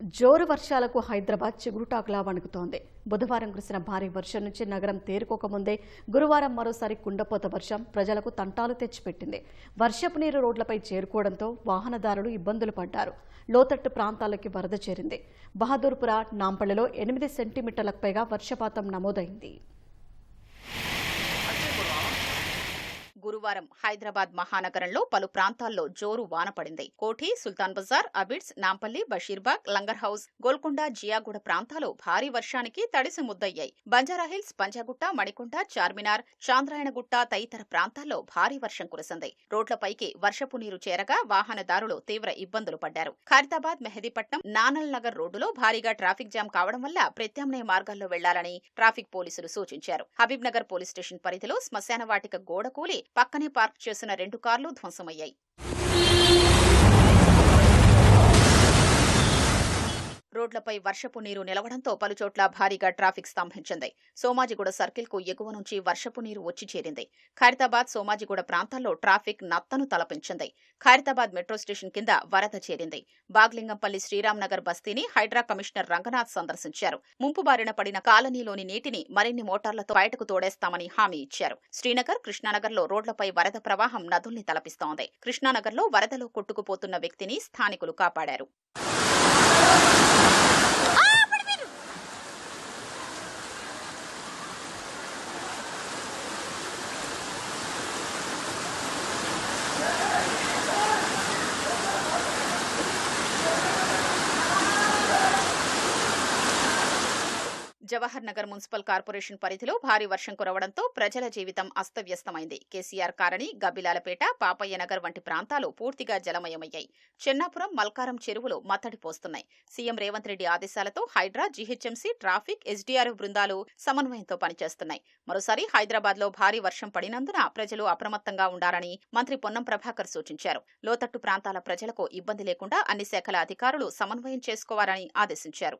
జోరు వర్షాలకు హైదరాబాద్ చిగురుటాకులా వణుకుతోంది. బుధవారం కురిసిన భారీ వర్షం నుంచి నగరం తేరుకోకముందే గురువారం మరోసారి కుండపోత వర్షం ప్రజలకు తంటాలు తెచ్చిపెట్టింది. వర్షపు నీరు రోడ్లపై చేరుకోవడంతో వాహనదారులు ఇబ్బందులు పడ్డారు. లోతట్టు ప్రాంతాలకి వరద చేరింది. బహదూర్పుర నాంపల్లిలో ఎనిమిది సెంటీమీటర్లకు పైగా వర్షపాతం నమోదైంది. గురువారం హైదరాబాద్ మహానగరంలో పలు ప్రాంతాల్లో జోరు వాన పడింది. కోఠి సుల్తాన్ బజార్ అబిడ్స్ నాంపల్లి బషీర్బాగ్ లంగర్ హౌస్ గోల్కొండ జియాగూడ ప్రాంతాలు భారీ వర్షానికి తడిసి ముద్దయ్యాయి. బంజారాహిల్స్ పంజాగుట్ట మణికొండ చార్మినార్ చాంద్రాయణగుట్ట తదితర ప్రాంతాల్లో భారీ వర్షం కురిసింది. రోడ్లపైకి వర్షపు నీరు చేరగా వాహనదారులు తీవ్ర ఇబ్బందులు పడ్డారు. ఖైరతాబాద్ మెహదీపట్నం నానల్ నగర్ రోడ్డులో భారీగా ట్రాఫిక్ జామ్ కావడం వల్ల ప్రత్యామ్నాయ మార్గాల్లో వెళ్ళాలని ట్రాఫిక్ పోలీసులు సూచించారు. హబీబ్ నగర్ పోలీస్ స్టేషన్ పరిధిలో శ్మశాన వాటిక గోడ కూలి పక్కనే పార్క్ చేసిన రెండు కార్లు ధ్వంసమయ్యాయి. రోడ్లపై వర్షపు నీరు నిలవడంతో పలుచోట్ల భారీగా ట్రాఫిక్ స్తంభించింది. సోమాజిగూడ సర్కిల్కు ఎగువ నుంచి వర్షపు నీరు వచ్చి చేరింది. ఖైరతాబాద్ సోమాజిగూడ ప్రాంతాల్లో ట్రాఫిక్ నత్తను తలపించింది. ఖైరతాబాద్ మెట్రో స్టేషన్ కింద వరద చేరింది. బాగ్లింగంపల్లి శ్రీరామ్ నగర్ బస్తీని హైడ్రా కమిషనర్ రంగనాథ్ సందర్శించారు. ముంపు బారిన పడిన కాలనీలోని నీటిని మరిన్ని మోటార్లతో బయటకు తోడేస్తామని హామీ ఇచ్చారు. శ్రీనగర్ కృష్ణానగర్లో రోడ్లపై వరద ప్రవాహం నదుల్ని తలపిస్తోంది. కృష్ణానగర్లో వరదలో కొట్టుకుపోతున్న వ్యక్తిని స్థానికులు కాపాడారు. జవహర్ నగర్ మున్సిపల్ కార్పొరేషన్ పరిధిలో భారీ వర్షం కురవడంతో ప్రజల జీవితం అస్తవ్యస్తమైంది. కేసీఆర్ కారణి గబ్బిలాలపేట పాపయ్య నగర్ వంటి ప్రాంతాలు పూర్తిగా జలమయమయ్యాయి. చెన్నాపురం మల్కారం చెరువులు మత్తడి పోస్తున్నాయి. సీఎం రేవంత్ రెడ్డి ఆదేశాలతో హైడ్రా జీహెచ్ఎంసీ ట్రాఫిక్ ఎస్డీఆర్ఎఫ్ బృందాలు సమన్వయంతో పనిచేస్తున్నాయి. మరోసారి హైదరాబాద్లో భారీ వర్షం పడినందున ప్రజలు అప్రమత్తంగా ఉండాలని మంత్రి పొన్నం ప్రభాకర్ సూచించారు. లోతట్టు ప్రాంతాల ప్రజలకు ఇబ్బంది లేకుండా అన్ని శాఖల అధికారులు సమన్వయం చేసుకోవాలని ఆదేశించారు.